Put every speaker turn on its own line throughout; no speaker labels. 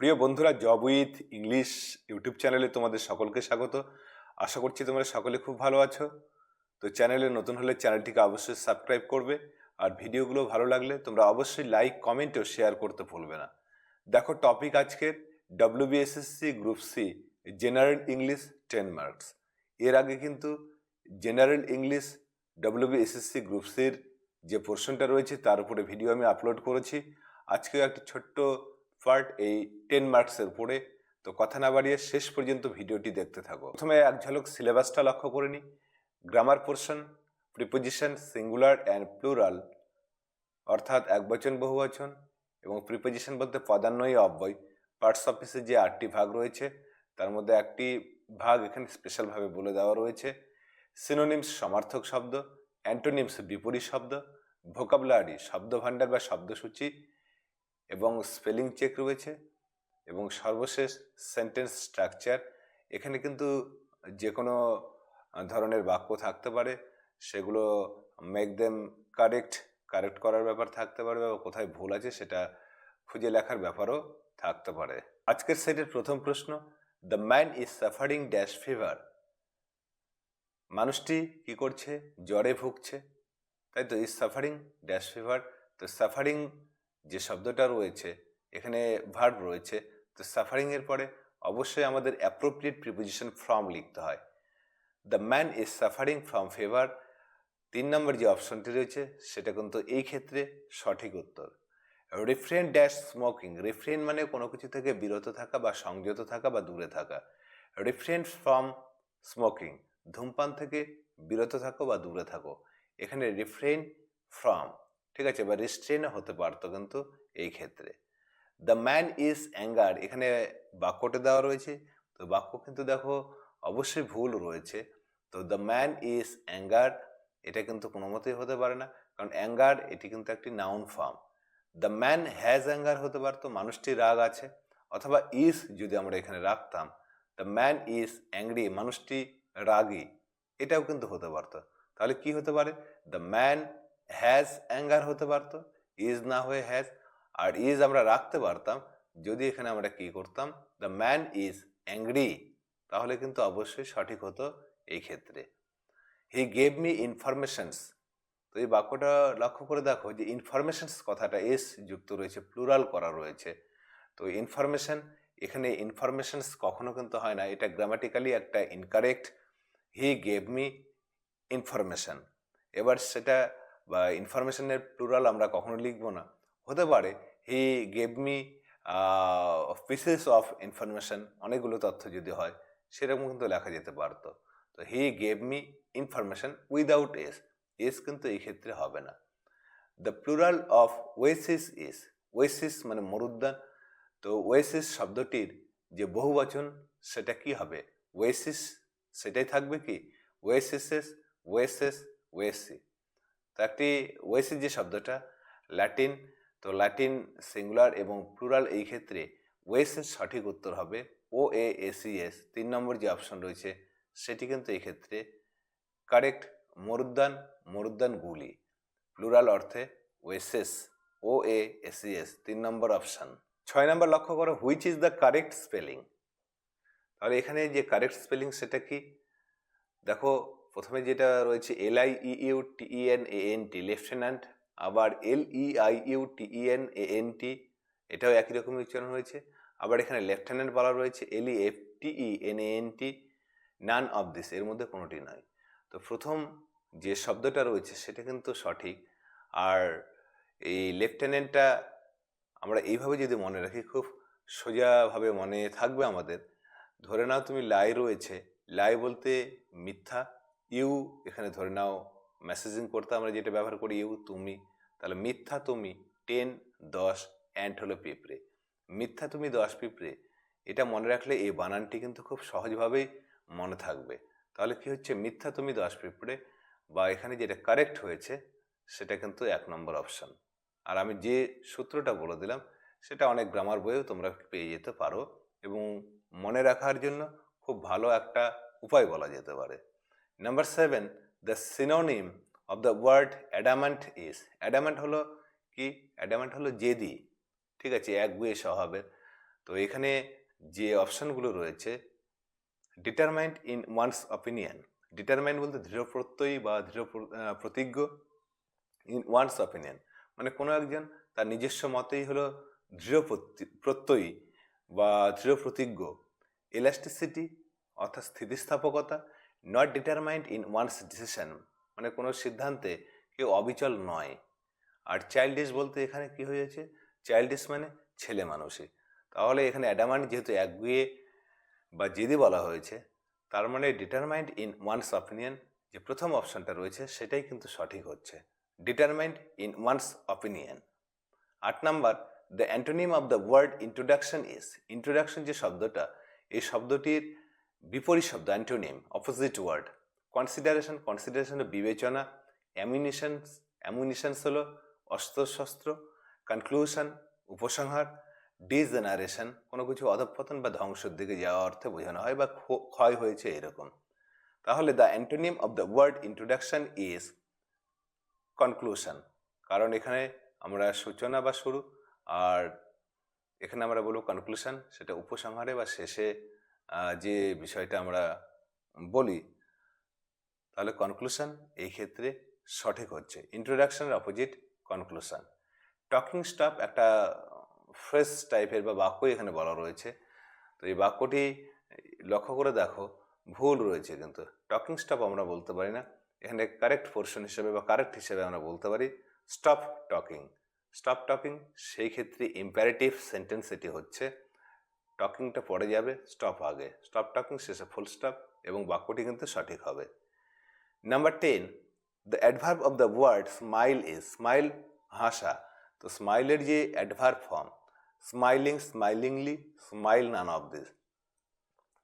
প্রিয় বন্ধুরা job with English YouTube চ্যানেলে তোমাদের সকলকে স্বাগত। আশা করছি তোমরা সকলে খুব ভালো আছো। তো চ্যানেলে নতুন হলে চ্যানেলটিকে অবশ্যই সাবস্ক্রাইব করবে। আর ভিডিওগুলো ভালো লাগলে তোমরা অবশ্যই লাইক কমেন্ট ও শেয়ার করতে ভুলবে না। দেখো টপিক আজকের WBSSC group C general English ten marks এর আগে কিন্তু জেনারেল ইংলিশ ডব্লিউবিএসএসসি গ্রুপ সির যে পোর্শনটা রয়েছে, তার উপরে ভিডিও আমি আপলোড করেছি। আজকেও একটি ছোট্ট পার্ট এই টেন মার্কসের উপরে। তো কথা না বাড়িয়ে শেষ পর্যন্ত ভিডিওটি দেখতে থাকো। প্রথমে এক ঝলক সিলেবাসটা লক্ষ্য করে নি grammar portion preposition singular and plural অর্থাৎ একবচন বহুবচন এবং প্রিপোজিশন বলতে পদান্বয়ী অব্যয়। পার্টস অফিসের যে আটটি ভাগ রয়েছে, তার মধ্যে একটি ভাগ এখানে স্পেশালভাবে বলে দেওয়া রয়েছে। সিনোনিমস সমার্থক শব্দ অ্যান্টোনিমস বিপরীত শব্দ ভোকাবুলারি শব্দ ভাণ্ডার বা শব্দসূচি এবং স্পেলিং চেক রয়েছে এবং সর্বশেষ সেন্টেন্স স্ট্রাকচার এখানে কিন্তু যে কোনো ধরনের বাক্য থাকতে পারে, সেগুলো মেক দেম কারেক্ট কারেক্ট করার ব্যাপার থাকতে পারে বা কোথায় ভুল আছে সেটা খুঁজে লেখার ব্যাপারও থাকতে পারে। আজকের সেটের প্রথম প্রশ্ন the man is suffering dash fever মানুষটি কি করছে? জ্বরে ভুগছে। তাই তো ইজ সাফারিং ড্যাশ ফিভার তো সাফারিং যে শব্দটা রয়েছে, এখানে ভার্ব রয়েছে, তো সাফারিংয়ের পরে অবশ্যই আমাদের অ্যাপ্রোপ্রিয়েট প্রিপোজিশন ফর্ম লিখতে হয়। The man is suffering from fever তিন নম্বর যে অপশনটি রয়েছে, সেটা কিন্তু এই ক্ষেত্রে সঠিক উত্তর। রিফ্রেন ড্যাশ স্মোকিং রিফ্রেন মানে কোনো কিছু থেকে বিরত থাকা বা সংযত থাকা বা দূরে থাকা। রিফ্রেন ফ্রম স্মোকিং ধূমপান থেকে বিরত থাকো বা দূরে থাকো। এখানে রিফ্রেন ফ্রম ঠিক আছে, বা রিস্ট্রেনও হতে পারতো কিন্তু এই ক্ষেত্রে। দ্য ম্যান ইজ অ্যাঙ্গার এখানে বাক্যটা দেওয়া রয়েছে। তো বাক্য কিন্তু দেখো অবশ্যই ভুল রয়েছে। তো দ্য ম্যান ইজ অ্যাঙ্গার এটা কিন্তু কোনো মতেই হতে পারে না। কারণ অ্যাঙ্গার এটি কিন্তু একটি noun form the man has anger হতে পারতো, মানুষটির রাগ আছে। অথবা ইজ যদি আমরা এখানে রাখতাম দ্য ম্যান ইজ অ্যাংরি মানুষটি রাগী, এটাও কিন্তু হতে পারতো। তাহলে কি হতে পারে? দ্য ম্যান হ্যাজ অ্যাঙ্গার হতে পারতো ইজ না হয়ে হ্যাজ আর ইজ আমরা রাখতে পারতাম, যদি এখানে আমরা কি করতাম দ্য ম্যান ইজ অ্যাংরি তাহলে কিন্তু অবশ্যই সঠিক হতো এই ক্ষেত্রে। হি গেভ মি ইনফরমেশনস তো এই বাক্যটা লক্ষ্য করে দেখো যে ইনফরমেশনস কথাটা এস যুক্ত রয়েছে প্লুরাল করা রয়েছে। তো ইনফরমেশন এখানে ইনফরমেশনস কখনো কিন্তু হয় না, এটা গ্রামাটিক্যালি একটা incorrect he gave me information এবার সেটা বা ইনফরমেশনের প্লুরাল আমরা কখনো লিখব না। হতে পারে he gave me pieces of information অনেকগুলো তথ্য যদি হয়, সেরকম কিন্তু লেখা যেতে পারতো। তো he gave me information without S S কিন্তু এই ক্ষেত্রে হবে না। The plural of oasis is oases মানে মরুদ্যান। তো ওয়েসিস শব্দটির যে বহুবচন, সেটা কি হবে? ওয়েসিস সেটাই থাকবে কি? ওয়েসিসেস ওয়েসেস ওয়েসি একটি ওয়েসিস যে শব্দটা, ল্যাটিন, তো ল্যাটিন সিঙ্গুলার এবং প্লুরাল এই ক্ষেত্রে ওয়েসের সঠিক উত্তর হবে ও এ এস তিন নম্বর যে অপশন রয়েছে সেটি কিন্তু এই ক্ষেত্রে কারেক্ট মরুদ্যান গুলি, প্লুরাল অর্থে ওয়েসেস ও এ এস তিন নম্বর অপশন। ছয় নম্বর লক্ষ্য করো which is the correct spelling তাহলে এখানে যে কারেক্ট স্পেলিং সেটা কি? দেখো প্রথমে যেটা রয়েছে L I U T N A N T lieutenant আবার L E I U T N A N T এটাও একই রকম উচ্চারণ হয়েছে। আবার এখানে লেফটেন্যান্ট বলা রয়েছে L E F T E N A N T none of this এর মধ্যে কোনোটি নয়। তো প্রথম যে শব্দটা রয়েছে সেটা কিন্তু সঠিক। আর এই লেফটেন্যান্টটা আমরা এইভাবে যদি মনে রাখি, খুব সোজাভাবে মনে থাকবে আমাদের। ধরে নাও তুমি লাই রয়েছে। লাই বলতে মিথ্যা। ইউ এখানে ধরে নাও মেসেজিং করতে আমরা যেটা ব্যবহার করি ইউ তুমি, তাহলে মিথ্যা তুমি টেন দশ অ্যান্ট হলো পিঁপড়ে। মিথ্যা তুমি, দশ, পিঁপড়ে, এটা মনে রাখলে এই বানানটি কিন্তু খুব সহজভাবেই মনে থাকবে। তাহলে কি হচ্ছে, মিথ্যা তুমি, দশ, পিঁপড়ে, বা এখানে যেটা কারেক্ট হয়েছে, সেটা কিন্তু এক নম্বর অপশন আর আমি যে সূত্রটা বলে দিলাম, সেটা অনেক গ্রামার বইয়েও তোমরা পেয়ে যেতে পারো এবং মনে রাখার জন্য খুব ভালো একটা উপায় বলা যেতে পারে। Number seven the synonym of the word adamant is adamant হলো কি? অ্যাডামেন্ট হলো জেদি, ঠিক আছে? এক গুয়ে স্বভাবের তো এখানে যে অপশানগুলো রয়েছে determined in one's opinion determined বলতে দৃঢ় প্রত্যয়ী বা দৃঢ় প্রতিজ্ঞ ইন ওয়ান্স অপিনিয়ন মানে কোনো একজন তার নিজস্ব মতেই হলো দৃঢ় প্রত্যি- প্রত্যয়ী বা দৃঢ় প্রতিজ্ঞ এলাস্টিসিটি অর্থাৎ স্থিতিস্থাপকতা not determined in one's decision মানে কোনো সিদ্ধান্তে কেউ অবিচল নয়। আর চাইল্ডিশ বলতে এখানে কি হয়েছে? চাইল্ডিশ মানে ছেলে মানুষই। তাহলে এখানে অ্যাডামান্ট যেহেতু একগুয়ে বা জেদি বলা হয়েছে, তার মানে ডিটারমাইন্ড ইন ওয়ান্স অপিনিয়ন যে প্রথম অপশনটা রয়েছে, সেটাই কিন্তু সঠিক হচ্ছে। ডিটারমাইন্ড ইন ওয়ান্স অপিনিয়ন আট number the antonym of the word introduction is introduction যে শব্দটা, এই শব্দটির বিপরীত শব্দ, antonym opposite word consideration consideration বিবেচনা অ্যামিনিশনস অ্যামিনিশনস হলো অস্ত্রশস্ত্র কনক্লুশন উপসংহার ডিজেনারেশন কোনো কিছু অধঃপতন বা ধ্বংসের দিকে যাওয়া অর্থে বোঝানো হয় বা ক্ষয় হয়েছে এরকম। তাহলে the antonym of the word introduction is conclusion কারণ এখানে আমরা সূচনা বা শুরু, আর এখানে আমরা বলব কনক্লুশন সেটা উপসংহারে বা শেষে যে বিষয়টা আমরা বলি, তাহলে কনক্লুশন এই ক্ষেত্রে সঠিক হচ্ছে। ইন্ট্রোডাকশনের অপোজিট কনক্লুশন টকিং স্টপ একটা ফ্রেশ টাইপের বা বাক্য এখানে বলা রয়েছে। তো এই বাক্যটি লক্ষ্য করে দেখো, ভুল রয়েছে কিন্তু। টকিং স্টপ আমরা বলতে পারি না। এখানে কারেক্ট পোর্শন হিসেবে বা কারেক্ট হিসেবে আমরা বলতে পারি স্টপ টকিং স্টপ টকিং সেই ক্ষেত্রে ইম্প্যারেটিভ সেন্টেন্স এটি হচ্ছে। টকিংটা পড়ে যাবে স্টপ আগে। স্টপ টকিং শেষে ফুল স্টপ এবং বাক্যটি কিন্তু সঠিক হবে। Number ten the adverb of the word smile is smile হাসা। তো স্মাইলের যে adverb form smiling smilingly smile none of this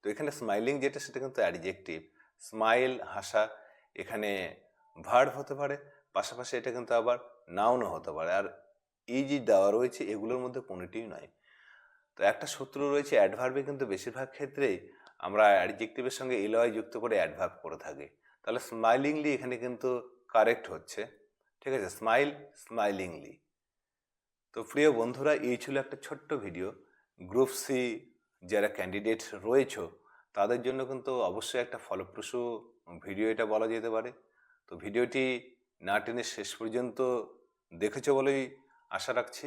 তো এখানে স্মাইলিং যেটা সেটা কিন্তু অ্যাডজেক্টিভ স্মাইল হাসা, এখানে ভার্ভ হতে পারে, পাশাপাশি এটা কিন্তু আবার নাউনও হতে পারে। আর এই যে দেওয়া রয়েছে, এগুলোর মধ্যে কোনোটিই নয়। তো একটা সূত্র রয়েছে অ্যাডভার্বে কিন্তু বেশিরভাগ ক্ষেত্রেই আমরা অ্যাডজেক্টিভের সঙ্গে এলওয়াই যুক্ত করে অ্যাডভার্ব করে থাকি। তাহলে স্মাইলিংলি এখানে কিন্তু কারেক্ট হচ্ছে। ঠিক আছে? স্মাইল স্মাইলিংলি তো প্রিয় বন্ধুরা, এই ছিল একটা ছোট্ট ভিডিও গ্রুপ সি যারা ক্যান্ডিডেট রয়েছে, তাদের জন্য কিন্তু অবশ্যই একটা ফলপ্রসূ ভিডিও এটা বলা যেতে পারে। তো ভিডিওটি না টেনে শেষ পর্যন্ত দেখেছ বলেই আশা রাখছি।